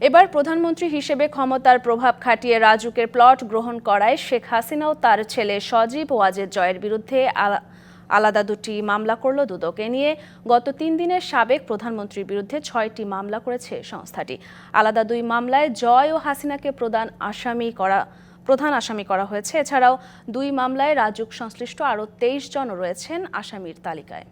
এবার প্রধানমন্ত্রী হিসেবে ক্ষমতার প্রভাব খাটিয়ে রাজুকের প্লট গ্রহণ করায় শেখ হাসিনাও তার ছেলে সজীব ওয়াজেদ জয়ের বিরুদ্ধে আলা- আলাদা দুটি মামলা করল দুদক। নিয়ে গত তিন দিনের সাবেক প্রধানমন্ত্রীর বিরুদ্ধে ছয়টি মামলা করেছে সংস্থাটি। আলাদা দুই মামলায় জয় ও হাসিনাকে প্রধান আসামি করা, প্রধান আসামি করা হয়েছে। এছাড়াও দুই মামলায় রাজুক সংশ্লিষ্ট আরও তেইশ জন রয়েছেন আসামির তালিকায়।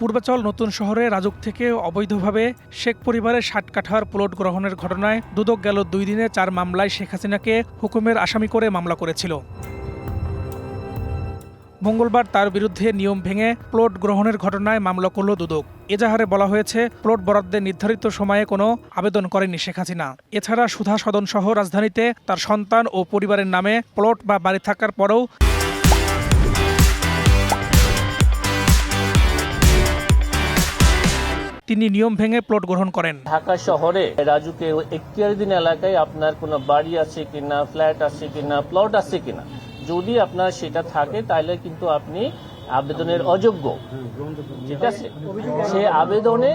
পূর্বাচল নতুন শহরে রাজুক থেকে অবৈধভাবে শেখ পরিবারের ষাট কাঠার প্লট গ্রহণের ঘটনায় দুদক গেল দুই দিনে চার মামলায় শেখ হাসিনাকে হুকুমের আসামি করে মামলা করেছিল। মঙ্গলবার তার বিরুদ্ধে নিয়ম ভেঙে প্লট গ্রহণের ঘটনায় মামলা করল দুদক। এজাহারে বলা হয়েছে, প্লট বরাদ্দের নির্ধারিত সময়ে কোনো আবেদন করেনি শেখ হাসিনা। এছাড়া সুধা সদন সহ রাজধানীতে তার সন্তান ও পরিবারের নামে প্লট বা বাড়ি থাকার পরেও তিনি নিয়ম ভেঙে প্লট গ্রহণ করেন। ঢাকা শহরে রাজুকে এখতিয়ারদিন এলাকায় আপনার কোনো বাড়ি আছে কিনা ফ্ল্যাট আছে কিনা প্লট আছে কিনা? যদি আপনার সেটা থাকে তাহলে কিন্তু আপনি আবেদনের অযোগ্য। ঠিক আছে? সে আবেদনে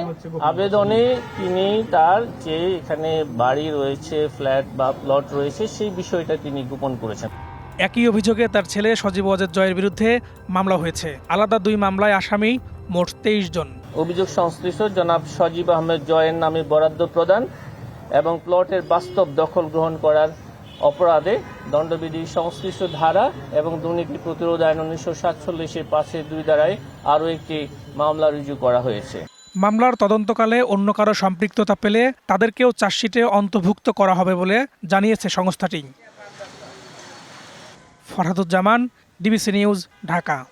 আবেদনে তিনি তার যে এখানে বাড়ি রয়েছে ফ্ল্যাট বা প্লট রয়েছে সেই বিষয়টা তিনি গোপন করেছেন। একই অভিযোগে তার ছেলে সজীব ওয়াজেদ জয়ের বিরুদ্ধে মামলা হয়েছে। আলাদা দুই মামলায় আসামি মোট তেইশ জন। অভিযোগ সংশ্লিষ্ট জনাব সজীব আহমেদ জয়ের নামে বরাদ্দ প্রদান এবং প্লটের বাস্তব দখল গ্রহণ করার অপরাধে দণ্ডবিধি সংশ্লিষ্ট ধারা এবং দুর্নীতি প্রতিরোধ আইন উনিশশো সাতচল্লিশের পাশে দুই ধারায় আরও একটি মামলা রুজু করা হয়েছে। মামলার তদন্তকালে অন্য কারও সম্পৃক্ততা পেলে তাদেরকেও চার্জশিটে অন্তর্ভুক্ত করা হবে বলে জানিয়েছে সংস্থাটি। Farhaduzzaman, DBC news, Dhaka.